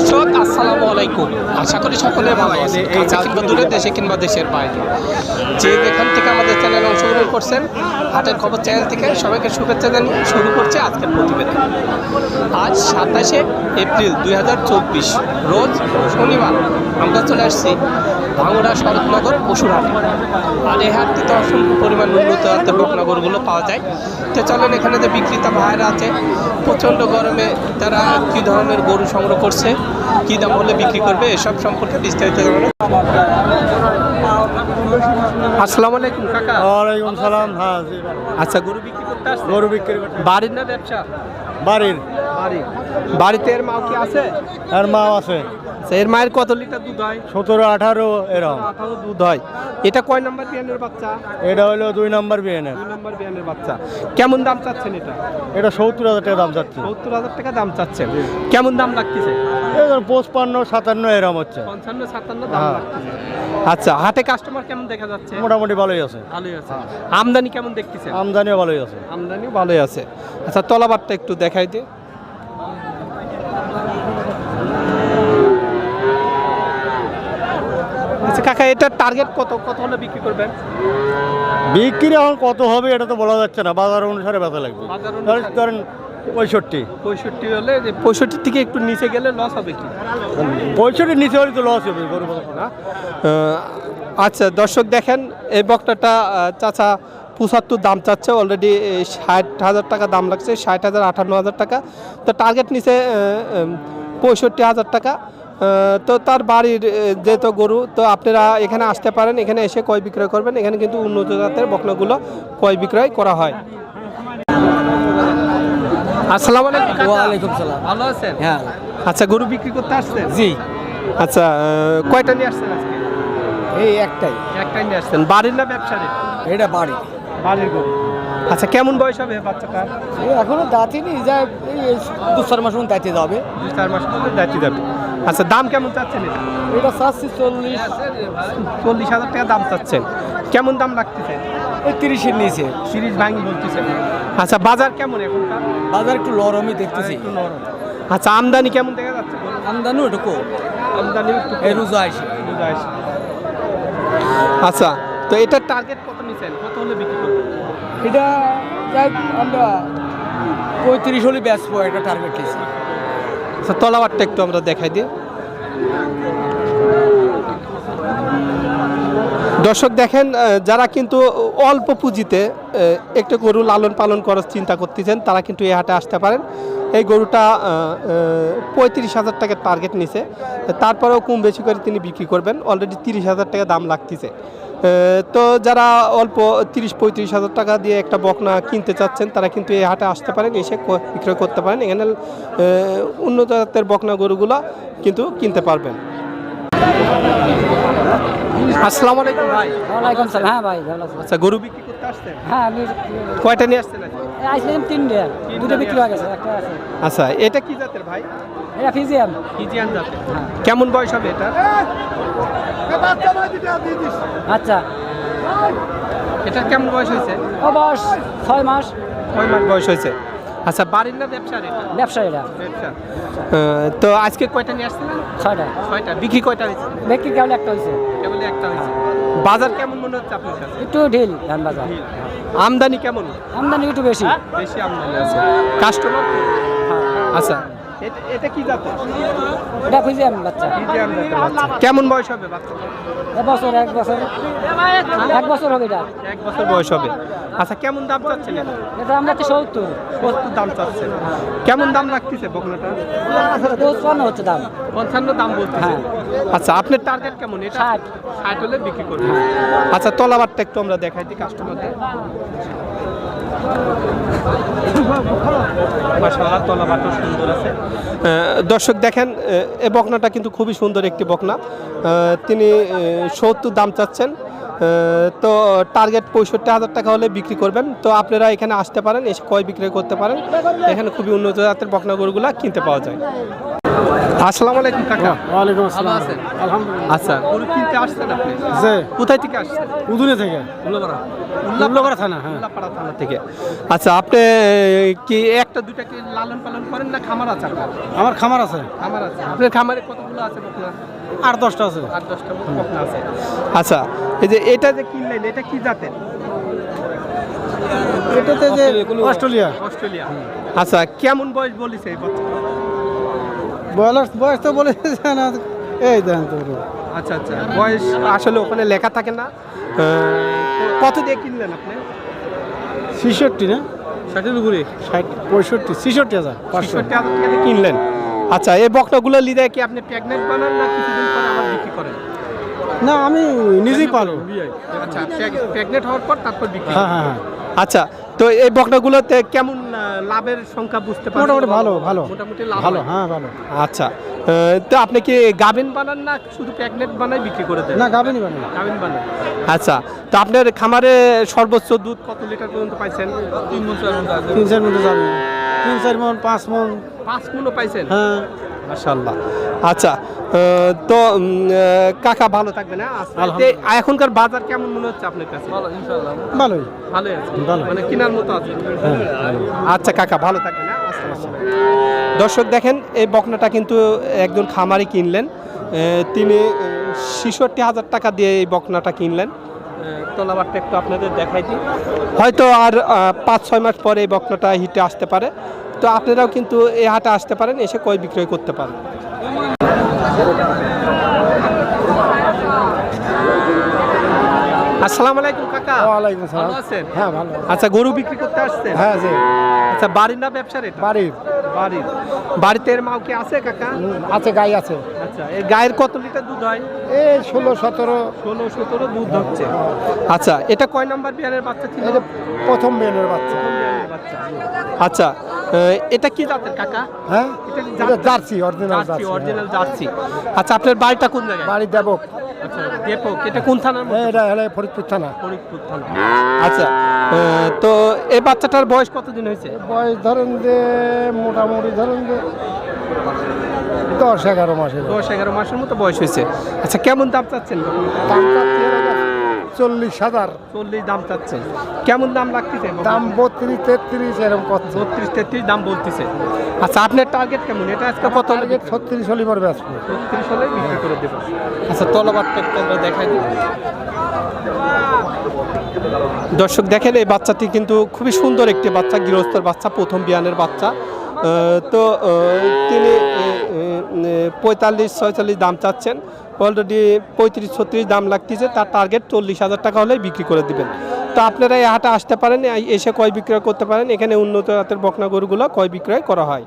last দর্শক আসসালামু আলাইকুম। আশা করি সকলে ভালো আছেন। কাছে কিংবা দূরে দেশে কিংবা দেশের বাইরে। যে যেখান থেকে আমাদের চ্যানেল অংশগ্রহণ করছেন হাটের খবর চ্যানেল থেকে সবাইকে শুভেচ্ছা জানিয়ে শুরু করছে আজকের প্রতিবেদন। আজ সাতাশে এপ্রিল দুই হাজার চব্বিশ রোজ শনিবার আমরা চলে আসছি ভাঙড়া শরৎনগর পশুর হাটে আর এই হাটটিতে অসংখ্য পরিমাণ উন্নত জাতের বকনগরগুলো পাওয়া যায়। তো চলেন এখানে যে বিক্রেতা ভাইয়েরা আছে প্রচণ্ড গরমে তারা কী ধরনের গরু সংগ্রহ করছে কী দাম হলে বিক্রি করবে এসব সম্পর্কে বিস্তারিত জানানো আসসালামু আলাইকুম কাকা। ওয়ালাইকুম সালাম হ্যাঁ আচ্ছা গরু বিক্রি করতে আসছে গরু বিক্রি করতে বাড়ির না ব্যবসা? বাড়ির। বাড়ি। বাড়িতে এর মাও কি আছে? আর মা আছে। আচ্ছা, এর মায়ের কত লিটার দুধ হয়? সতেরো আঠারো এরকম। আঠারো দুধ হয়। এটা কয় নাম্বার বিয়ানের বাচ্চা? এটা হলো দুই নম্বর বিএনের দুই নাম্বার বিয়ানের বাচ্চা। কেমন দাম চাচ্ছেন এটা? এটা সত্তর হাজার টাকা দাম যাচ্ছে সত্তর হাজার টাকা দাম চাচ্ছেন। কেমন দাম লাগতেছে? পঁচপান্ন সাতান্ন এরকম হচ্ছে। পঞ্চান্ন সাতান্ন দাম হ্যাঁ। আচ্ছা হাটে কাস্টমার কেমন দেখা যাচ্ছে? মোটামুটি ভালোই আছে। ভালোই আছে। আমদানি কেমন দেখতেছেন? আমদানিও ভালোই আছে। আমদানিও ভালোই আছে। আচ্ছা তলাবারটা একটু দেখাই দে আচ্ছা কাকা এটার টার্গেট কত? কত হলে বিক্রি করবেন? বিক্রি এখন কত হবে এটা তো বলা যাচ্ছে না। বাজার অনুসারে বেচা লাগবে। ধরেন পঁয়ষট্টি। পঁয়ষট্টি হলে যে পঁয়ষট্টির থেকে একটু নিচে গেলে লস হবে কি? পঁয়ষট্টির নিচে হলে তো লস হবে গরু না। আচ্ছা দর্শক দেখেন এই বক্তাটা চাচা পঁচাত্তর দাম চাচ্ছে অলরেডি ষাট হাজার টাকা দাম লাগছে ষাট হাজার আটান্ন হাজার টাকা। তো টার্গেট নিচে পঁয়ষট্টি হাজার টাকা। তো তার বাড়ির যেহেতু গরু তো আপনারা এখানে আসতে পারেন এখানে এসে কয় বিক্রয় করবেন এখানে কিন্তু উন্নত জাতের বকনাগুলো কয় বিক্রয় করা হয়। আসসালামু আলাইকুম। ওয়ালাইকুম সালাম। ভালো আছেন? হ্যাঁ। আচ্ছা গরু বিক্রি করতে আসছেন? জি। আচ্ছা কয়টা নিয়ে আসছেন আজকে? এই একটাই। একটাই নিয়ে আসছেন। বাড়ির না ব্যবসার এটা বাড়ি। বাড়ির গরু। আচ্ছা কেমন বয়স হবে বাচ্চাটা? এই এখনও দাঁতিনি যা এই দু চার মাস মতো দাঁতে যাবে। দু চার মাস মধ্যে দায়িত্ব যাবে। আচ্ছা দাম কেমন চাচ্ছেন এটা? চাচ্ছি চল্লিশ। চল্লিশ হাজার টাকা দাম চাচ্ছেন। কেমন দাম লাগতেছে এই তিরিশের নিচে। সিরিজ ভাঙি বলতেছেন। আচ্ছা বাজার কেমন এখনকার বাজার একটু নরমই দেখতেছি একটু নরম। আচ্ছা আমদানি কেমন দেখা যাচ্ছে? আমদানি একটু কম। আমদানি রোজা আসে রোজা আসে। আচ্ছা তো এটার টার্গেট কত নিছেন? কত হলে বিক্রি করবেন? এটা আমরা পঁয়ত্রিশ হলে বেচবো একটা টার্গেট দিয়েছি আচ্ছা তলাবারটা একটু আমরা দেখাই দিই। দর্শক দেখেন যারা কিন্তু অল্প পুঁজিতে একটা গরু লালন পালন করার চিন্তা করতেছেন, তারা কিন্তু এই হাটে আসতে পারেন। এই গরুটা পঁয়ত্রিশ হাজার টাকার টার্গেট নিছে। তারপরেও কম বেশি করে তিনি বিক্রি করবেন। অলরেডি তিরিশ হাজার টাকা দাম লাগতেছে। তো যারা অল্প তিরিশ পঁয়ত্রিশ হাজার টাকা দিয়ে একটা বকনা কিনতে চাচ্ছেন তারা কিন্তু এই হাটে আসতে পারেন এসে বিক্রয় করতে পারেন। এখানে উন্নত জাতের বকনা গরুগুলো কিন্তু কিনতে পারবেন। আসসালামু আলাইকুম ভাই। ওয়ালাইকুম সালাম। হ্যাঁ ভাই ভালো আছি। আচ্ছা গরু বিক্রি করতে আসছেন? হ্যাঁ আমি কয়টা নিয়ে আসছেন? আসলাম তিনটে। দুটো বিক্রি হয়ে গেছে একটা আছে। আচ্ছা এটা কি জাতের ভাই? এটা ফিজিয়াম ফিজিয়ান জাতের। কেমন বয়স হবে এটা? আচ্ছা। এটা কেমন বয়স হয়েছে? ও বয়স ছয় মাস। কয় মাস বয়স হয়েছে। আচ্ছা বাড়ির না ব্যবসার এটা? ব্যবসায়ীরা ব্যবসা। আহ, তো আজকে কয়টা নিয়ে আসছিলেন? ছয়টা। ছয়টা। বিক্রি কয়টা হয়েছে? বিক্রি কেবল একটা হয়েছে। কেবল একটা হয়েছে। বাজার কেমন মনে হচ্ছে আপনার কাছে? একটু ঢিল ধান বাজার। আমদানি কেমন? আমদানি একটু বেশি। বেশি আমদানি আছে। কাস্টমার আচ্ছা এটা এটা কি জাতের এটা ফিজিয়াম বাচ্চা। ফিজিয়ান জাতের বাচ্চা। কেমন বয়স হবে বাচ্চা এক বছর এক বছর। এক বছর হবে এটা। এক বছর বয়স হবে। আচ্ছা কেমন দাম চাচ্ছেন এটা? আমরা তো সত্তর। সত্তর দাম চাচ্ছেন। কেমন দাম বকনাটা? পঞ্চান্ন হচ্ছে দাম। পঞ্চান্ন দাম বলতেছে। হ্যাঁ। আচ্ছা আপনার টার্গেট কেমন? এটা ষাট। ষাট হলে বিক্রি করবেন। আচ্ছা তলাবারটা একটু আমরা দেখাই দিই কাস্টমারদের মাশাআল্লাহ তলাবারটা সুন্দর আছে দর্শক দেখেন এই বকনাটা কিন্তু খুবই সুন্দর একটি বকনা। তিনি সত্তর দাম চাচ্ছেন। তো টার্গেট পঁয়ষট্টি হাজার টাকা হলে বিক্রি করবেন। তো আপনারা এখানে আসতে পারেন, এসে কয় বিক্রয় করতে পারেন। এখানে খুবই উন্নত জাতের বকনা গরুগুলা কিনতে পাওয়া যায়। আসসালামু আলাইকুম কাকা। ওয়ালাইকুম ভালো আছেন আলহামদুলিল্লাহ। আচ্ছা গরু কিনতে আসছেন আপনি? যে কোথায় থেকে আসছেন? উদুনে থেকে। উল্লাপাড়া। উল্লাপাড়া থানা, হ্যাঁ। উল্লাপাড়া থানা থেকে। আচ্ছা আপনি কি একটা দুইটা কি লালন পালন করেন না খামার আছে আমার খামার আছে। খামার আছে। আপনার খামারে কতগুলো আছে বকনা? আট দশটা আছে। আট দশটা বকনা আছে। আচ্ছা এই যে এটা যে কিনলেন এটা কি জাতের? এটাতে যে অস্ট্রেলিয়া। অস্ট্রেলিয়া। আচ্ছা কেমন বয়স বলিছে এই বাচ্চা বয়স বয়স তো বলে না এই দেন তো। আচ্ছা আচ্ছা। বয়স আসলে ওখানে লেখা থাকে না। কত দিয়ে কিনলেন আপনি? ছিষট্টি না? ষাটের উপরে। ষাট পঁয়ষট্টি ছিষট্টি হাজার পাঁচশো। ছেষট্টি হাজার টাকা কিনলেন। আচ্ছা এই বকনাগুলো লিদে কি আপনি প্রেগনেন্ট বানান না কিছুদিন পরে আবার বিক্রি করেন? না আমি নিজেই পালো আচ্ছা প্রেগনেন্ট হওয়ার পর তারপর বিক্রি হ্যাঁ হ্যাঁ হ্যাঁ। আচ্ছা তো এই বকনাগুলোতে কেমন লাভের সংখ্যা বুঝতে পারেন মোটামুটি ভালো ভালো। মোটামুটি লাভ ভালো হ্যাঁ। ভালো। আচ্ছা। তো আপনি কি গাভিন বানান না শুধু প্রেগনেন্ট বানাই বিক্রি করে দেন? না গাবেনি বানান গাভিন বানান। আচ্ছা তো আপনার খামারে সর্বোচ্চ দুধ কত লিটার পর্যন্ত পাইছেন? তিন বছর তিন চার যাবে তিন চার মন পাঁচ মন। পাঁচ মনও পাইছেন? হ্যাঁ। মাশাল্লাহ আচ্ছা তো কাকা ভালো থাকবে না আলহামদুলিল্লাহ। এখনকার বাজার কেমন মনে হচ্ছে আপনার কাছে? ভালোই। ভালোই আছে। মানে কেনার মতো আছে। হ্যাঁ। আচ্ছা কাকা ভালো থাকবেন হ্যাঁ? আসসালামু আলাইকুম। দর্শক দেখেন এই বকনাটা কিন্তু একজন খামারি কিনলেন। তিনি ছিষট্টি হাজার টাকা দিয়ে এই বকনাটা কিনলেন। তলাবারটা একটু আপনাদের দেখাই দিই। হয়তো আর পাঁচ ছয় মাস পরে এই বকনাটা হিটে আসতে পারে। তো আপনারাও কিন্তু এই হাটে আসতে পারেন এসে কয় বিক্রয় করতে পারেন। আসসালামু আলাইকুম কাকা। ওয়ালাইকুম আছেন? হ্যাঁ ভালো। আচ্ছা গরু বিক্রি করতে আসছেন? হ্যাঁ জি। আচ্ছা বাড়ির না ব্যবসার এটা? বাড়ির বাড়ির বাড়িতে এর মাও কি আছে কাকা? আছে গাই আছে। আচ্ছা এই গায়ের কত লিটার দুধ হয়? এই ষোলো সতেরো। ষোলো সতেরো দুধ হচ্ছে। আচ্ছা এটা কয় নাম্বার বিয়ানের বাচ্চা ছিল? প্রথম মেয়ের বাচ্চা। আচ্ছা এটা কি জাতের কাকা? হ্যাঁ? এটা jersey original jersey jersey original jersey. আচ্ছা আপনার বাড়িটা কোন জায়গায়? বাড়ি দেবক। আচ্ছা এটা কোন থানার মধ্যে? এটা হলে ফরিদপুর থানা। ফরিদপুর থানা। আচ্ছা তো এই বাচ্চাটার বয়স কতদিন হয়েছে? বয়স ধরেন যে মোটামুটি ধরেন যে দশ এগারো মাসের দশ এগারো মাসের মতো বয়স হয়েছে। আচ্ছা কেমন দাম চাচ্ছেন? দাম চাচ্ছি হলো চল্লিশ হাজার। চল্লিশ দাম চাচ্ছেন কেমন দাম লাগতেছে? দাম বত্রিশ তেত্রিশ এরকম কত ছত্রিশ তেত্রিশ দাম বলতেছে। আচ্ছা আপনার টার্গেট কেমন? এটা আজকে কত টার্গেট ছত্রিশ হলে পরে ছত্রিশ হলে বিক্রি করে দেবো। আচ্ছা তলবারটা একটু আমরা দেখাই দিই। দর্শক দেখেন এই বাচ্চাটি কিন্তু খুবই সুন্দর একটি বাচ্চা গৃহস্থর বাচ্চা প্রথম বিয়ানের বাচ্চা। আহ, তো তিনি পঁয়তাল্লিশ, ছয়চল্লিশ দাম চাচ্ছেন। অলরেডি পঁয়ত্রিশ, ছত্রিশ দাম লাগতেছে। তার টার্গেট চল্লিশ হাজার টাকা হলেই বিক্রি করে দিবেন। তো আপনারা এই হাটে আসতে পারেন এসে কয় বিক্রয় করতে পারেন। এখানে উন্নত জাতের বকনা গরুগুলো কয় বিক্রয় করা হয়?